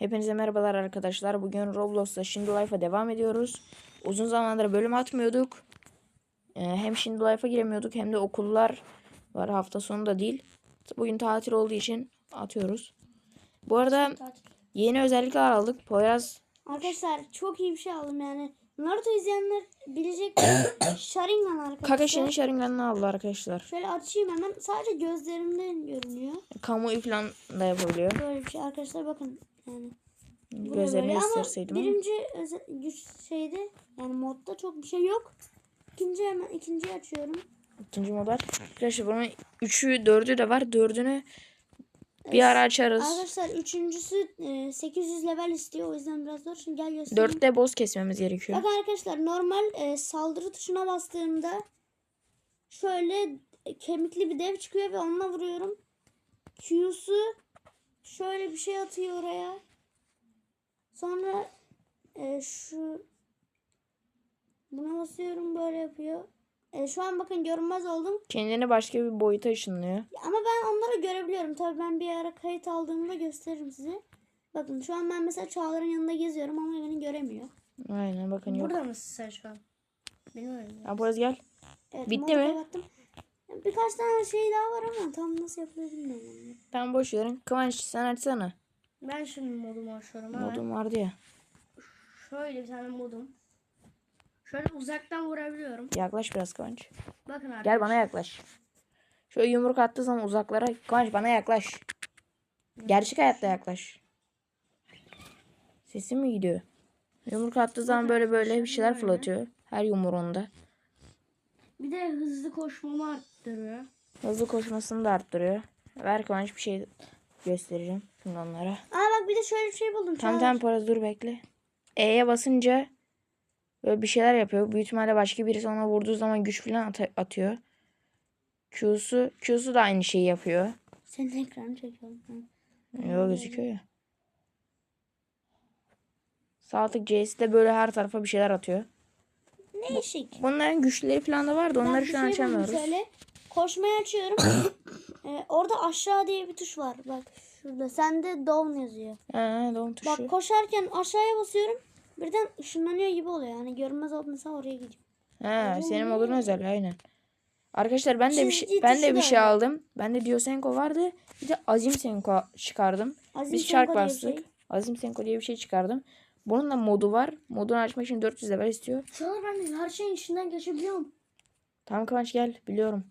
Hepinize merhabalar arkadaşlar. Bugün Roblox'ta Şimdi Life'a devam ediyoruz. Uzun zamandır bölüm atmıyorduk. Ee, hem Şimdi Life'a giremiyorduk hem de okullar var hafta sonu da değil. Bugün tatil olduğu için atıyoruz. Bu arada yeni özellikler aldık. Poyraz Arkadaşlar çok iyi bir şey aldım yani. Naruto izleyenler bilecek Sharingan arkadaşlar. Kakashi'nin Sharingan'ını aldı arkadaşlar. Şöyle açayım hemen. Sadece gözlerimden görünüyor. Kamu falan da yapabiliyor. Böyle bir şey arkadaşlar bakın. Yani Gözlerini ama ama. birinci güç şeyde yani modda çok bir şey yok. İkinci hemen ikinciyi açıyorum. İkinci mod var. Arkadaşlar bunun 3'ü 4'ü de var. 4'ünü bir ara açarız. Arkadaşlar üçüncüsü e, 800 level istiyor. O yüzden biraz zor. Şimdi gel göstereyim. 4'te boss kesmemiz gerekiyor. Bakın arkadaşlar normal e, saldırı tuşuna bastığımda şöyle e, kemikli bir dev çıkıyor ve onunla vuruyorum. Q'su şöyle bir şey atıyor oraya. Sonra e, şu buna basıyorum böyle yapıyor. E, şu an bakın görünmez oldum. Kendini başka bir boyuta ışınlıyor. Ama ben onları görebiliyorum. Tabii ben bir ara kayıt aldığımda gösteririm size. Bakın şu an ben mesela Çağlar'ın yanında geziyorum ama beni göremiyor. Aynen bakın yok. Burada mısın sen şu an? Bilmiyorum. Ya Poyraz gel. Evet, Bitti mi? kapattım. Birkaç tane şey daha var ama tam nasıl yapılıyor bilmiyorum. Tamam boş verin. Kıvanç sen açsana. Ben şimdi modumu açıyorum hemen. Modum vardı ya. Şöyle bir tane modum. Şöyle uzaktan vurabiliyorum. Yaklaş biraz Kıvanç. Bakın arkadaşlar. Gel bana yaklaş. Şöyle yumruk attığı zaman uzaklara. Kıvanç bana yaklaş. Gerçek hayatta yaklaş. Sesim mi gidiyor? Yumruk attığı zaman böyle böyle bir şeyler fırlatıyor. Her yumruğunda. Bir de hızlı koşmamı arttırıyor. Hızlı koşmasını da arttırıyor. Ver Kıvanç bir şey göstereceğim. Şimdi onlara. Aa bak bir de şöyle bir şey buldum. Tam Çağlar. tam Poyraz dur bekle. E'ye basınca böyle bir şeyler yapıyor. Büyük ihtimalle başka birisi ona vurduğu zaman güç falan at- atıyor. Q'su, Q'su da aynı şeyi yapıyor. Senin ekranı çekiyorum. Yok gözüküyor ya. Sağ tık C'si de böyle her tarafa bir şeyler atıyor. Değişik. Bunların güçleri falan da vardı. Onları şu an şey açamıyoruz. Şöyle koşmayı açıyorum. ee, orada aşağı diye bir tuş var. Bak şurada. Sende down yazıyor. He, doğum tuşu. Bak koşarken aşağıya basıyorum. Birden ışınlanıyor gibi oluyor. Yani görünmez olup mesela oraya gidiyor. He, senin modun özel aynen. Arkadaşlar ben de bir şey, ben de bir şey aldım. Ben de Diosenko vardı. Bir de Azim Senko çıkardım. Azim Biz bir bastık. şey. Azim Senko diye bir şey çıkardım. Bunun da modu var. Modunu açmak için 400 level istiyor. Çağlar ben her şeyin içinden geçebiliyorum. Tamam Kıvanç gel biliyorum.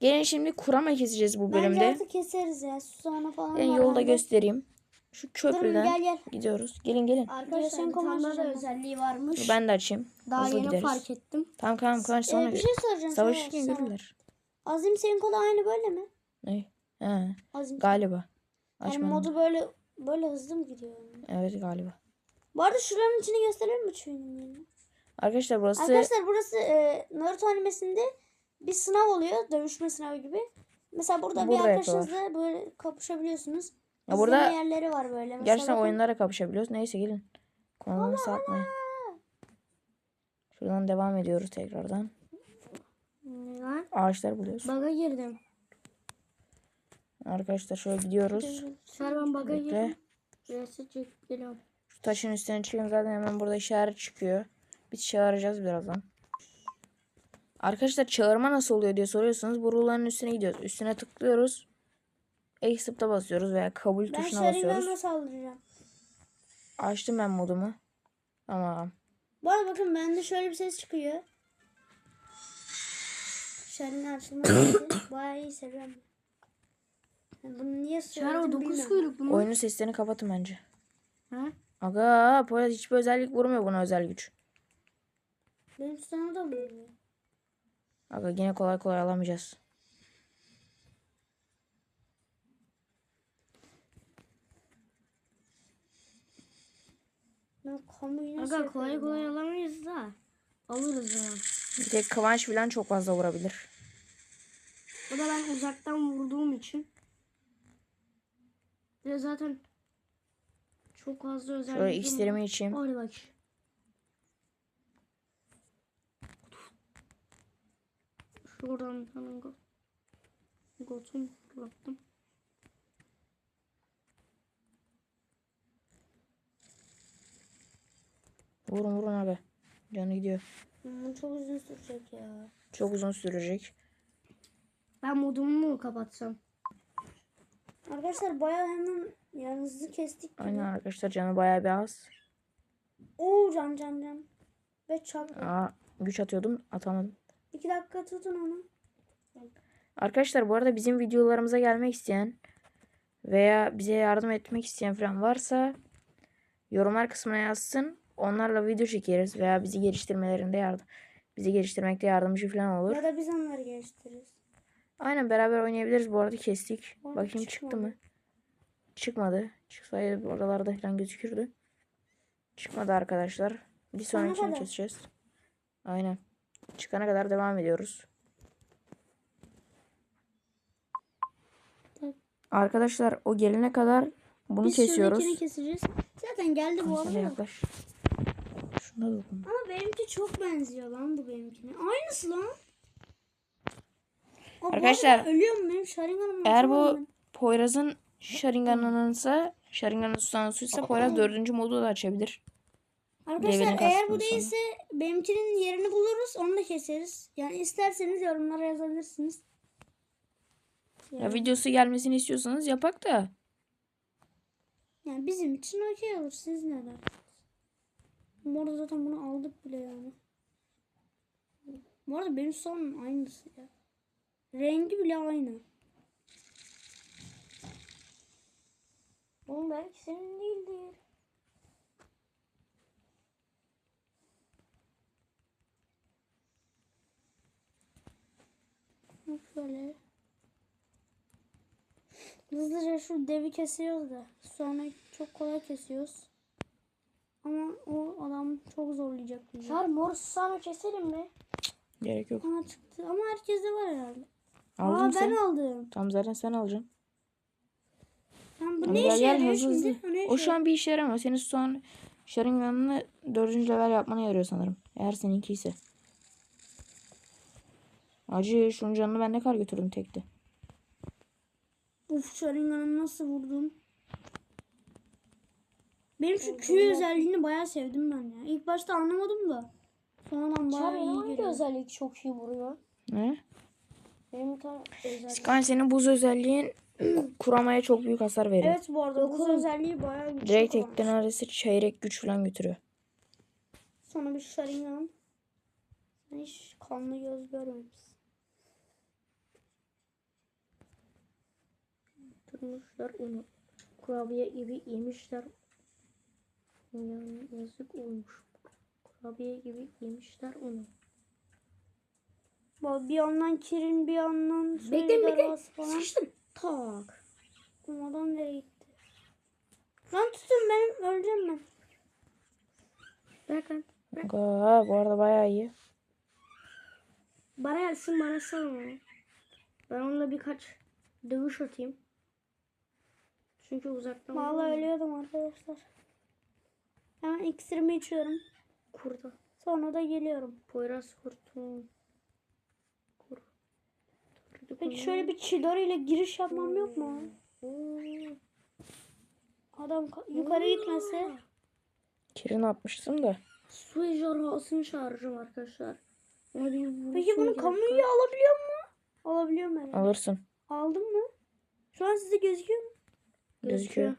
Gelin şimdi kurama keseceğiz bu Bence bölümde. artık keseriz ya. Susana falan Ben yolda bende. göstereyim. Şu Durun köprüden gel gel. gidiyoruz. Gelin gelin. Arkadaşlar daha konuşacaksın. özelliği varmış. Ben de açayım. Daha Hızlı yeni gideriz. fark ettim. Tamam tamam Kıvanç sonra Ee, bir şey soracağım. savaşırken görürler. Azim Senko da aynı böyle mi? Ne? He, Azim galiba. yani Açmadım. modu böyle böyle hızlı mı gidiyor? Evet galiba. Bu arada şuranın içini gösterelim mi yerini? Arkadaşlar burası Arkadaşlar burası e, Naruto animesinde bir sınav oluyor. Dövüşme sınavı gibi. Mesela burada, Burada bir arkadaşınızla böyle kapışabiliyorsunuz. Ya burada yerleri var böyle. Mesela gerçekten bakın. oyunlara kapışabiliyoruz. Neyse gelin. Konuları satmayın. Şuradan devam ediyoruz tekrardan. Ne lan? Ağaçlar buluyoruz. Baga girdim. Arkadaşlar şöyle gidiyoruz. Ben baga girdim. Reset çekip geliyorum. Şu taşın üstüne çıkayım zaten hemen burada işaret çıkıyor. Biz çağıracağız birazdan. Arkadaşlar çağırma nasıl oluyor diye soruyorsanız bu rule'ların üstüne gidiyoruz. Üstüne tıklıyoruz. Exit'e basıyoruz veya kabul Ben tuşuna basıyoruz. saldıracağım. Açtım ben modumu. Tamam. Bu arada bakın bende şöyle bir ses çıkıyor. Sharingan açılma sesi. Bayağı iyi seviyorum. Yani bunu niye söyledim dokuz bilmiyorum. kuyruklu mu? Oyunun seslerini kapatın bence. Ha? Aga Poyraz hiçbir özellik vurmuyor buna özel güç. Benim sana da mı oluyor? Aga yine kolay kolay alamayacağız. Aga kolay kolay alamayız da. Alırız ya. Bir tek Kıvanç falan çok fazla vurabilir. Bu da ben uzaktan vurduğum için. De zaten çok fazla özel Şöyle iksirimi içeyim. Hadi bak. Şuradan bir tane go gotum fırlattım. Vurun vurun abi. Canı gidiyor. Hmm, çok uzun sürecek ya. Çok uzun sürecek. Ben modumu mu kapatsam? Arkadaşlar bayağı hemen yani hızlı kestik. gibi. Aynen arkadaşlar canı bayağı bir az. Oo can can can. Ve çarptı. Aa, güç atıyordum atamadım. İki dakika tutun onu. Arkadaşlar bu arada bizim videolarımıza gelmek isteyen veya bize yardım etmek isteyen falan varsa yorumlar kısmına yazsın. Onlarla video çekeriz veya bizi geliştirmelerinde yardım bizi geliştirmekte yardımcı falan olur. Ya da biz onları geliştiririz. Aynen beraber oynayabiliriz. Bu arada kestik. Aa, Bakayım çıktı çıkmadı. mı? Çıkmadı. Çıksaydı oralarda falan gözükürdü. Çıkmadı arkadaşlar. Bir sonrakini keseceğiz. Aynen. Çıkana kadar devam ediyoruz. Arkadaşlar o gelene kadar bunu Biz kesiyoruz. şuradakini keseceğiz. Zaten geldi bu arada. yaklaş. Şuna dokun. Ama benimki çok benziyor lan bu benimkine. Aynısı lan. Aa, bu Arkadaşlar, ölüyorum benim Sharingan'ım. Eğer bu. Poyraz'ın Sharingan'ınsa Sharingan'ın susansuysa Poyraz dördüncü modu da açabilir. Arkadaşlar eğer bu değilse benimkinin yerini buluruz onu da keseriz. Yani isterseniz yorumlara yazabilirsiniz. Ya videosu gelmesini istiyorsanız yapak da. Yani bizim için okey olur. Siz ne dersiniz? Bu arada zaten bunu aldık bile yani. Bu arada benim son aynısı ya. Rengi bile aynı. Oğlum belki senin değildir. Bak Böyle. Hızlıca şu devi kesiyoruz da sonra çok kolay kesiyoruz. Ama o adam çok zorlayacak bizi. Çar mor sana keselim mi? Gerek yok. Aa çıktı ama herkeste var herhalde. Aldın Aa mı ben sen? aldım. Tam zaten sen alacaksın. Lan bu Ama ne işe yarıyor şimdi? hızlı. O O şu an bir işe yaramıyor. Senin an Sharingan'ını dördüncü level yapmana yarıyor sanırım. Eğer seninki ise. Acı şunun canını ben ne kadar götürdüm tekte. Uf Sharingan'ı nasıl vurdum? Benim şu Q özelliğini bayağı sevdim ben ya. İlk başta anlamadım da. Sonradan bayağı iyi geliyor. özellik çok iyi vuruyor? Ne? Benim tane özellik. Sky senin buz özelliğin kuramaya çok büyük hasar veriyor. Evet bu arada bu özelliği bayağı güçlü. Direkt tekten neredeyse çeyrek güç falan götürüyor. Sonra bir Sharingan. Sen hiç kanlı göz görmemişsin. Tutmuşlar onu. Kurabiye gibi yemişler. Yani yazık olmuş. Kurabiye gibi yemişler onu. Bir yandan Kirin bir yandan Bekle Suyu bekle. Garas falan. Sıkıştım. Tak. Bu adam nereye gitti? Lan tutun benim öleceğim ben. Bırak lan. Aa, bu arada bayağı iyi. Bana gelsin bana sal onu. Ben onunla birkaç dövüş atayım. Çünkü uzaktan vuramam. ölüyordum arkadaşlar. Hemen iksirimi içiyorum. Kurda. Sonra da geliyorum. Poyraz kurtum. Peki şöyle bir Chidori ile giriş yapmam yok mu? Adam ka- yukarı gitmese. Kirin atmıştım da. Su ejderhasını çağıracağım arkadaşlar. Peki bunu kamuya alabiliyor mu? Alabiliyorum herhalde. Alırsın. Aldım mı? Şu an size gözüküyor mu? Gözüküyor.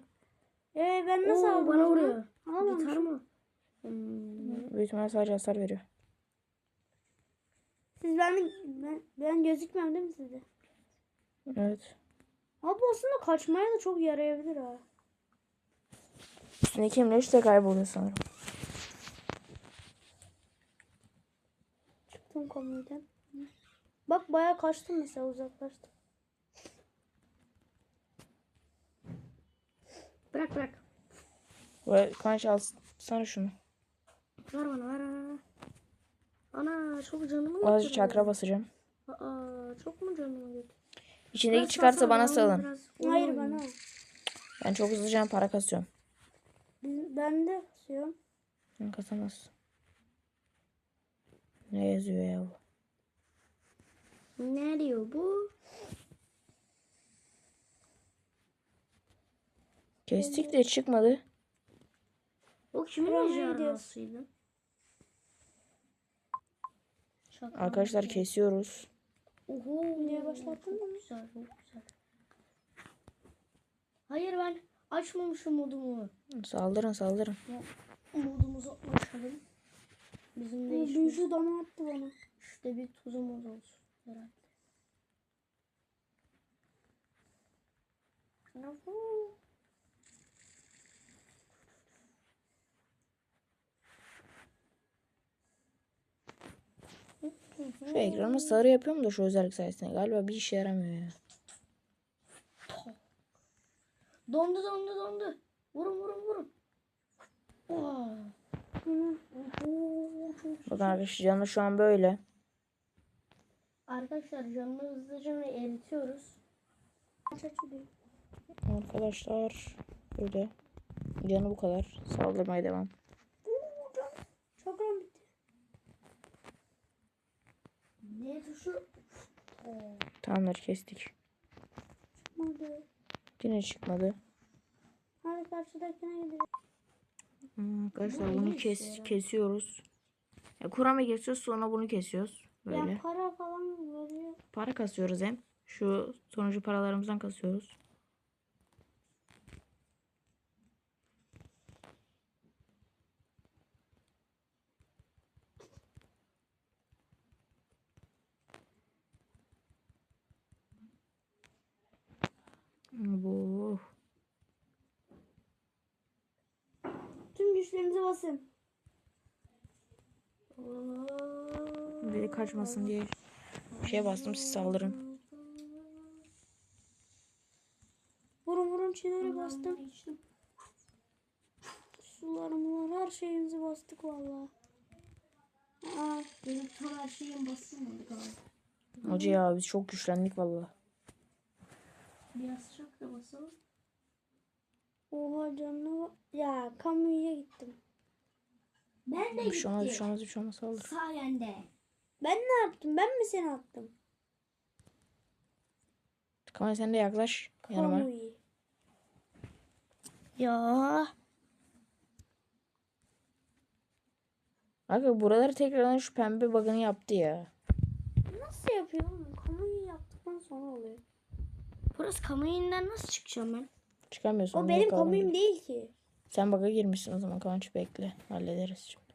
Ee ben nasıl Oo, aldım? bana vuruyor. Alamamışım. Gitar mı? Hmm. Büyük ihtimalle sadece hasar veriyor. Siz ben, ben, ben gözükmüyorum değil mi size? Evet. Abi aslında kaçmaya da çok yarayabilir ha. Üstündeki emreç de kayboluyor sanırım. Çıktım komiden. Bak bayağı kaçtım mesela uzaklaştım. Bırak bırak. Ve kanka alsana şunu. Ver bana ver ver. ver. Ana çok canımı Azıcık götürdü. çakra basacağım. Aa çok mu canımı götürdü? İçindeki Biraz çıkarsa bana salın. biraz Hayır bana. Ben çok hızlıca para kasıyorum. Ben de basıyorum. Sen kasamazsın. Ne yazıyor ya bu? Ne diyor bu? Kestik de çıkmadı. O kimin Piramide. Şaka Arkadaşlar kesiyoruz. Oho. Videoyu başlattın mı? Güzel, çok güzel. Hayır ben açmamışım modumu. Saldırın saldırın. Modumuzu açalım. Bizim de büyücü dana attı bana. işte bir tuzumuz olsun herhalde. Yuhu. Şu ekranı sarı yapıyorum da şu özellik sayesinde. Galiba bir işe yaramıyor ya. Dondu dondu dondu. Vurun vurun vurun. Bakın arkadaşlar canı şu an böyle. Arkadaşlar canını hızlıca eritiyoruz. Arkadaşlar böyle. Canı bu kadar. Saldırmaya devam. Çok bitti. Ne tuşu? Tamamdır kestik. Hadi. Yine çıkmadı. Hadi karşıdakine gidelim. Hmm, Arkadaşlar Bu bunu kes kesiyoruz. Ya, kurama kesiyoruz sonra bunu kesiyoruz. Böyle. Ya para falan veriyor. Para kasıyoruz hem. Şu sonucu paralarımızdan kasıyoruz. Bu Tüm güçlerinizi basın. biri kaçmasın diye bir şeye bastım siz saldırın. Vurun vurun çileri bastım. Sularımı var her şeyimizi bastık valla. Aa, Benim her şeyim basılmadı galiba. Hoca ya biz çok güçlendik valla. Biraz şakra basalım. Oha canına. Ya kamuya gittim. Ben de Bir şey olmaz bir şey olmaz bir şey olmaz saldır. Sayende. Ben ne yaptım? Ben mi seni attım? Kamera sen de yaklaş yanıma. Kamuyu. Ya. Aga buraları tekrardan şu pembe bug'ını yaptı ya. Nasıl yapıyor oğlum? Kamuyu yaptıktan sonra oluyor. Burası kamu yayından nasıl çıkacağım ben? Çıkamıyorsun. O benim kamuyum değil ki. Sen bug'a girmişsin o zaman Kıvanç bekle. Hallederiz şimdi.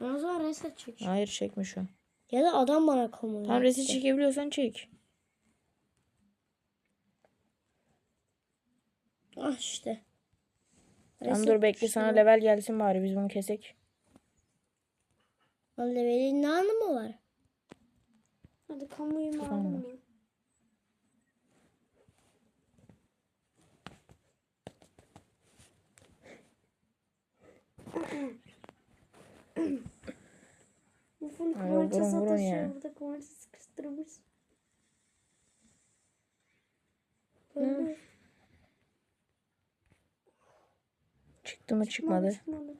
Ben o zaman reset çekeceğim. Hayır çekme şu an. Ya da adam bana kamu Tam resim çekebiliyorsan çek. Ah işte. Tamam dur bekle sana level gelsin bari biz bunu kesek. Lan levelin ne anlamı var? Hadi kamuyumu Tamam. aldım mı? Ay, kıvança sataşıyor burada kıvança sıkıştırmış. Öldü. Çıktı mı çıkmadı. Çıkmadı.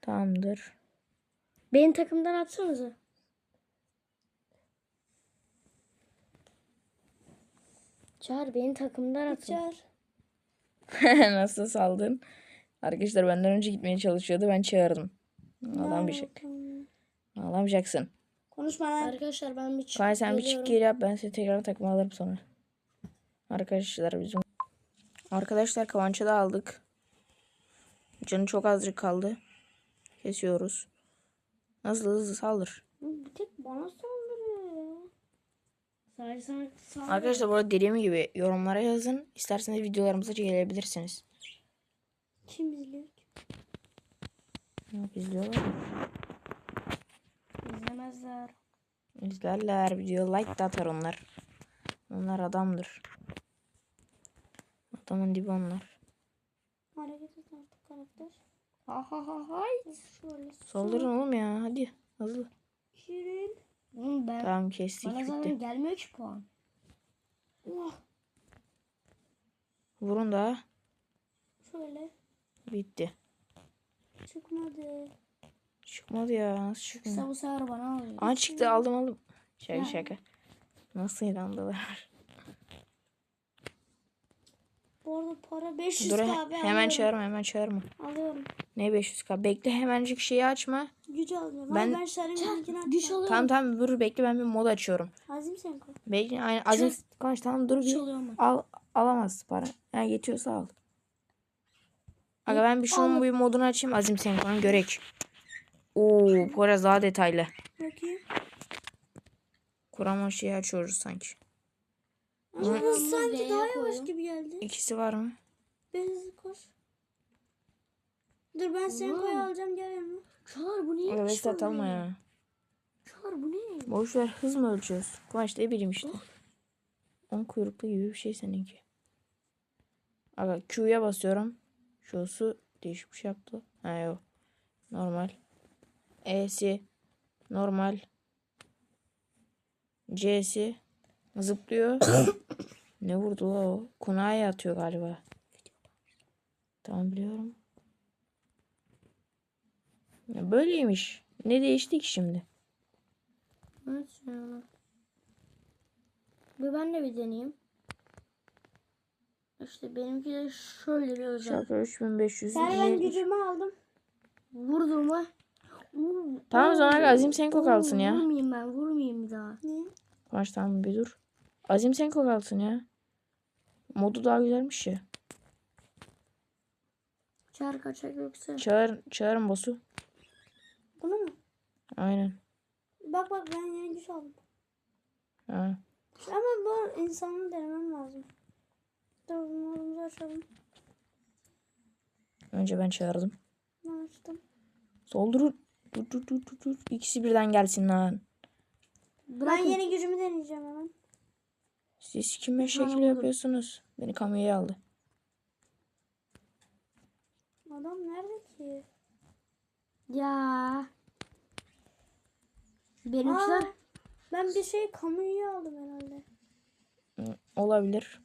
Tamamdır. Benim takımdan atsanıza. Çağır beni takımdan atın. Çağır. Nasıl saldın? Arkadaşlar benden önce gitmeye çalışıyordu. Ben çağırdım. Ağlamayacak. Ağlamayacaksın. Konuşma lan. Arkadaşlar ben bir çıkıp Kay sen bir çık geri yap. Ben seni tekrar takma alırım sonra. Arkadaşlar bizim. Arkadaşlar Kıvanç'ı da aldık. Canı çok azıcık kaldı. Kesiyoruz. Hızlı hızlı saldır. Bir tek bana saldırıyor. Sadece sana sağ Arkadaşlar bu arada dediğim gibi yorumlara yazın. İsterseniz videolarımıza gelebilirsiniz. Kim izliyor ki? Yok izliyorlar. izlemezler. İzlerler. Video like da atar onlar. Onlar adamdır. Adamın dibi onlar. Hareket et artık karakter. Ha ha ha hay. Şöyle. Saldırın oğlum ya. Hadi. Hızlı. Şirin. Oğlum ben Tamam kestik bana zaten gelmiyor ki puan. Oh, Vurun da. şöyle. Bitti. Çıkmadı. Çıkmadı ya. Nasıl çıkmadı? Kısa bu sefer bana alıyor. Aa çıktı aldım aldım. Şaka şaka. Nasıl inandılar? Bu arada para 500 Dur ben hemen alıyorum. çağırma hemen çağırma. Alıyorum. Ne 500k? Bekle hemencik şeyi açma. Güç alacağım. Ben- Ben, Şerif'inkini Güç açacağım. alıyorum. Tamam tamam dur bekle ben bir mod açıyorum. Azim sen koy. Bekle aynen Azim konuş tamam dur bir. alıyorum. Al alamaz para. Yani yetiyorsa al. Aga ben bir şunun bir modunu açayım Azim sen falan görek. Oo bu biraz daha detaylı. Bakayım. Kurama şeyi açıyoruz sanki. Ama hız bunu sanki daha yavaş gibi geldi. İkisi var mı? Hızlı koş. Dur ben Senko'yu Oğlum. alacağım gel yanıma. Çağır bu ne? Aga Vesat alma ya. Çağır bu ne? Boş ver hız mı ölçüyoruz? Kıvanç ne bileyim işte. On kuyruklu gibi bir şey seninki. Aga Q'ya basıyorum. Şusu değişik bir şey yaptı. Ha yok. Normal. E'si normal. C'si zıplıyor. ne vurdu la o? Kunaya atıyor galiba. Tamam biliyorum. Ya böyleymiş. Ne değişti ki şimdi? Ya. Bir ben de bir deneyeyim. İşte benimki de şöyle bir özel. Şarkı 3500. Sen ben 170. gücümü aldım. Vurduğuma. Vur- Tamam, sonra vur- Azim Senko kalsın ya. Vurmayayım ben vurmayayım bir daha. Niye? Kıvanç tamam bir dur. Azim Senko kalsın ya. Modu daha güzelmiş ya. Çağır kaçak yoksa. Çağır, çağırın boss'u. Bunu mu? Aynen. Bak bak ben yeni güç aldım. Ha. Ama bu insanı denemem lazım. Bunlarımızı açalım. Önce ben çağırdım. Ben açtım. Soldur. Dur dur dur dur dur. İkisi birden gelsin lan. Ben yeni gücümü deneyeceğim hemen. Siz kime şekil yapıyorsunuz? Beni kameraya aldı. Adam nerede ki? Ya. Benimkiler. Aa, ben bir şey kamuyu aldım herhalde. Olabilir.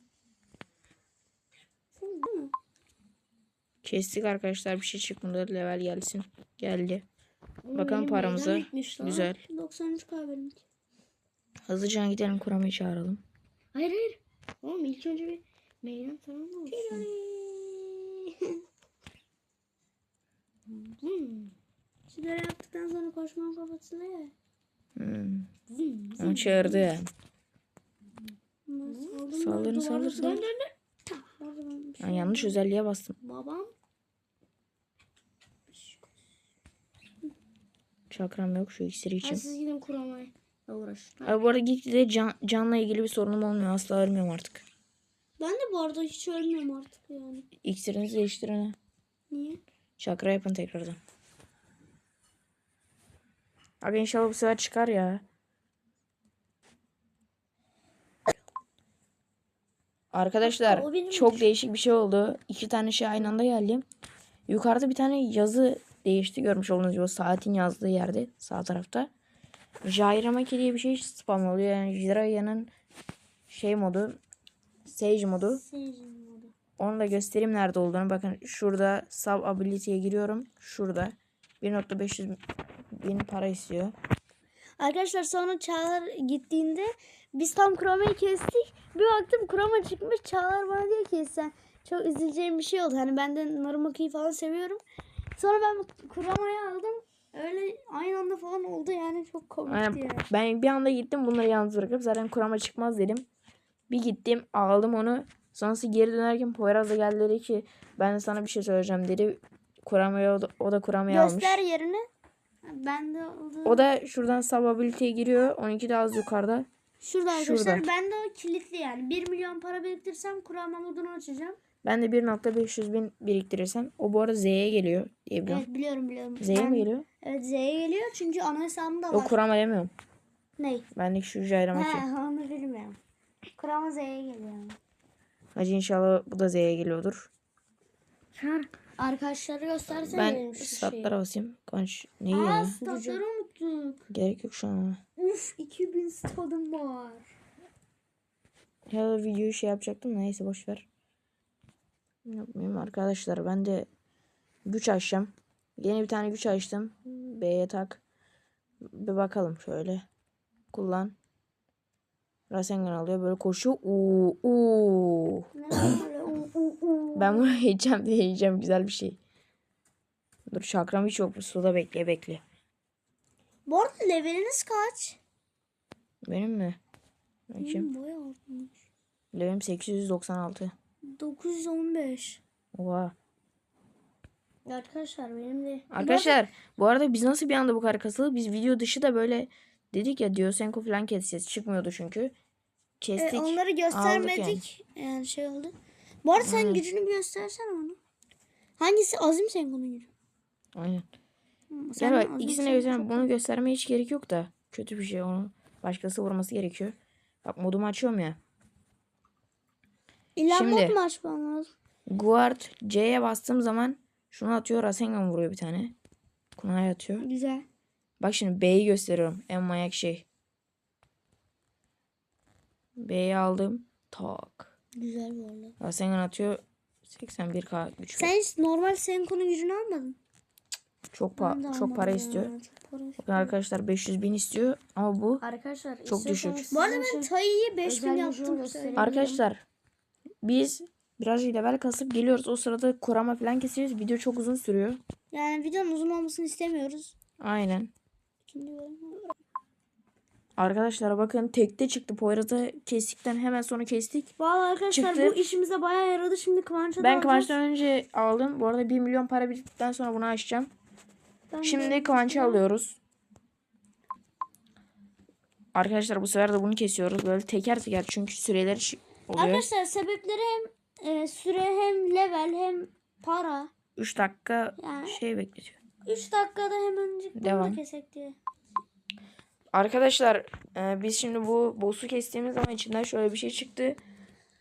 Kestik arkadaşlar bir şey çıkmadı. Level gelsin. Geldi. Bakalım paramıza. Güzel. 93k benimki. Hızlıca gidelim kuramayı çağıralım. Hayır hayır. Oğlum ilk önce bir meydan tamam mı olsun? Hmm. Sigara yaptıktan sonra koşmam kapatılıyor ya. Hmm. Hmm. Onu çağırdı. Saldım. Saldırın saldır saldır. Şey Ben yanlış özelliğe bastım. Babam. Çakram yok şu iksiri Hadi için. siz gidin kuramaya uğraşın. Abi bu arada gitgide can, canla ilgili bir sorunum olmuyor. Asla ölmüyorum artık. Ben de bu arada hiç ölmüyorum artık yani. İksirinizi değiştirin ha. Niye? Çakra yapın tekrardan. Abi inşallah bu sefer çıkar ya. Arkadaşlar çok değişik bir şey oldu. İki tane şey aynı anda geldi. Yukarıda bir tane yazı değişti. Görmüş olduğunuz gibi saatin yazdığı yerde sağ tarafta. Jairamaki diye bir şey spam oluyor. Yani Jiraiyanın şey modu Sage modu. Seyircinin modu. Onu da göstereyim nerede olduğunu. Bakın şurada sub ability'ye giriyorum. Şurada. 1.500 bin para istiyor. Arkadaşlar sonra Çağlar gittiğinde biz tam kuramayı kestik. Bir baktım kurama çıkmış. Çağlar bana diyor ki sen çok üzüleceğim bir şey oldu. Hani ben de Narumaki'yi falan seviyorum. Sonra ben kuramayı aldım. Öyle aynı anda falan oldu yani çok komikti Yani yani. ben bir anda gittim bunları yalnız bırakıp zaten kurama çıkmaz dedim. Bir gittim aldım onu. Sonrası geri dönerken Poyraz da geldi dedi ki ben de sana bir şey söyleyeceğim dedi. Kuramayı o da, o da kuramayı almış. Göster yerini. Ben de oldu. O da şuradan sub ability'ye giriyor. 12 de az yukarıda. Şurada arkadaşlar. şurada. Ben de o kilitli yani. 1 milyon para biriktirsem kurama modunu açacağım. Ben de 1.500 bin biriktirirsem o bu arada Z'ye geliyor diye biliyorum. Evet biliyorum biliyorum. Z'ye Ben- mi geliyor? Evet Z'ye geliyor çünkü ana hesabımda var. kurama demiyorum. Ney? Bendeki şu Jairamaki. He onu bilmiyorum. Kurama Z'ye geliyor. Hacı inşallah bu da Z'ye geliyordur. Arkadaşları göstersene Ben benim şu şeyi. statlara basayım. Kanş neyi Aa statları unuttuk. Gerek yok şu an. Uf 2000 stadım var. Ya videoyu şey yapacaktım neyse boş ver. Yapmayayım arkadaşlar. Ben de güç açacağım. Yeni bir tane güç açtım. B'ye tak. Bir bakalım şöyle. Kullan. Rasengan alıyor. Böyle koşuyor. Uuu. Uuu. Ben bunu yiyeceğim de yiyeceğim. Güzel bir şey. Dur çakram hiç yok. Suda bekle bekle. Bu arada leveliniz kaç? Benim mi? Bakayım. Hmm, bayağı artmış. Levelim 896. 915. Oha. Arkadaşlar benim de. Arkadaşlar bu arada biz nasıl bir anda bu kadar kasıldık? Biz video dışı da böyle dedik ya Diyosenko falan keseceğiz. Çıkmıyordu çünkü. Kestik. E, onları göstermedik. yani. şey oldu. Bu arada sen gücünü bir göstersene bana. Hangisi Azim Senko'nun gücü? Aynen. Gel sen bak ikisine Senko göstereyim. çok- Bunu göstermeye hiç gerek yok da. Kötü bir şey onu. Başkası vurması gerekiyor. Bak modumu açıyorum ya. İlla Şimdi- mod mu açmam lazım? Guard C'ye bastığım zaman şunu atıyor. Rasengan vuruyor bir tane. Kunay atıyor. Güzel. Bak şimdi B'yi gösteriyorum. En manyak şey. B'yi aldım. Tak. Güzel bu arada. Rasengan atıyor. 81k güç. Sen hiç normal Senko'nun gücünü almadın. Çok pa çok para istiyor. Çok para istiyor. Bakın arkadaşlar 500 bin istiyor ama bu Arkadaşlar Çok düşük. Bu arada ben Tayyi'yi 5000 özel yaptım. arkadaşlar biz birazcık level kasıp geliyoruz. O sırada kurama falan kesiyoruz. Video çok uzun sürüyor. Yani videonun uzun olmasını istemiyoruz. Aynen. Arkadaşlar bakın tekte çıktı. Poyraz'ı kestikten hemen sonra kestik. Vallahi arkadaşlar Çıktı. bu işimize bayağı yaradı. Şimdi Kıvanç'a Ben. Kıvanç'tan önce aldım. Bu arada 1 milyon para bittikten sonra bunu açacağım. Ben Şimdi Kıvanç'ı alıyoruz. Arkadaşlar bu sefer de bunu kesiyoruz. Böyle teker teker çünkü süreleri şi- oluyor. Arkadaşlar sebepleri hem e, süre hem level hem para. 3 dakika Yani- şey bekletiyor. 3 dakikada bunu Devam. kesek diye. Arkadaşlar e, biz şimdi bu boss'u kestiğimiz zaman içinden şöyle bir şey çıktı.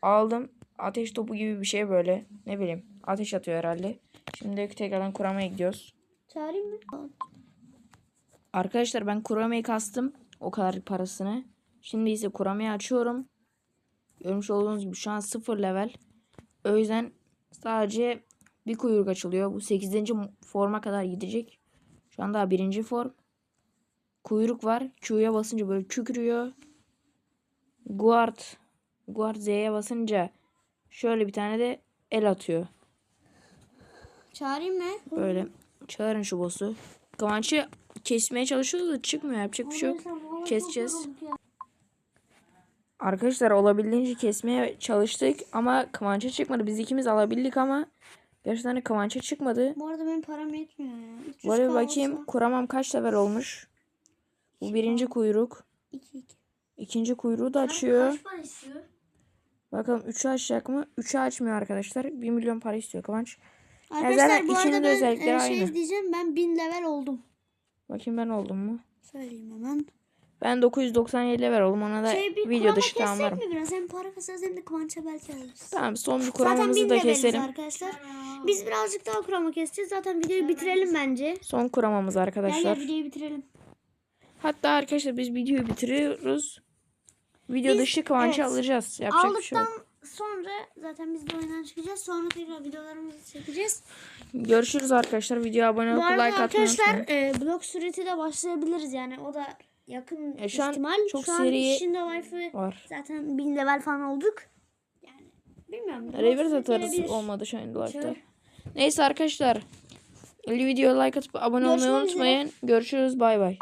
Aldım. Ateş topu gibi bir şey böyle. Ne bileyim. Ateş atıyor herhalde. Şimdi tekrardan kuramaya gidiyoruz. Çağırayım mı? Arkadaşlar ben kuramayı kastım. O kadar parasını. Şimdi ise kuramayı açıyorum. Görmüş olduğunuz gibi şu an sıfır level. O yüzden sadece bir kuyruk açılıyor. Bu 8. forma kadar gidecek. Şu an daha birinci form. Kuyruk var. Q'ya basınca böyle kükrüyor. Guard. Guard Z'ye basınca şöyle bir tane de el atıyor. Çağırayım mı? Böyle çağırın şu boss'u. Kıvanç'ı kesmeye çalışıyoruz da çıkmıyor. Yapacak bir şey yok. Keseceğiz. Arkadaşlar olabildiğince kesmeye çalıştık ama Kıvanç'a çıkmadı. Biz ikimiz alabildik ama gerçekten Kıvanç'a çıkmadı. Bu arada benim param yetmiyor ya. 300 Böyle bir kalsa bakayım. Kuramam kaç level olmuş. Bu birinci kuyruk. 2 2. İkinci kuyruğu da açıyor. Kaç para istiyor? Bakalım 3'ü açacak mı? 3'ü açmıyor arkadaşlar. 1 milyon para istiyor Kıvanç. Arkadaşlar zaten bu arada ben e, aynı. şey diyeceğim ben 1000 level oldum. Bakayım ben oldum mu? Söyleyeyim hemen. Ben 997 level oldum. Ona da Şey bir video dışı tamamlarım. mi biraz? Hem para kasarız hem de Kıvanç'a belki alırız. Tamam son bir kuramamızı 1000 da keselim. arkadaşlar. Biz birazcık daha kurama keseceğiz. Zaten videoyu bitirelim bence. Son kuramamız Gel arkadaşlar. gel videoyu bitirelim. Hatta arkadaşlar biz videoyu bitiriyoruz. Video Biz- dışı Kıvanç'ı evet. alacağız. Yapacak bir şey Aldıktan yok. Sonra zaten biz de oyundan çıkacağız. Sonra tekrar videolarımızı çekeceğiz. Görüşürüz arkadaşlar. Videoya abone olup like atmayı arkadaşlar e, blok süreti de başlayabiliriz yani. O da yakın E, şu an ihtimal. çok şu an seri Life'ı Var. zaten 1000 level falan olduk. Yani bilmiyorum. Reverse atarız olmadı şu like'da. Şöyle. Neyse arkadaşlar. Videoya like atıp abone olmayı üzere. unutmayın. Görüşürüz. Bay bay.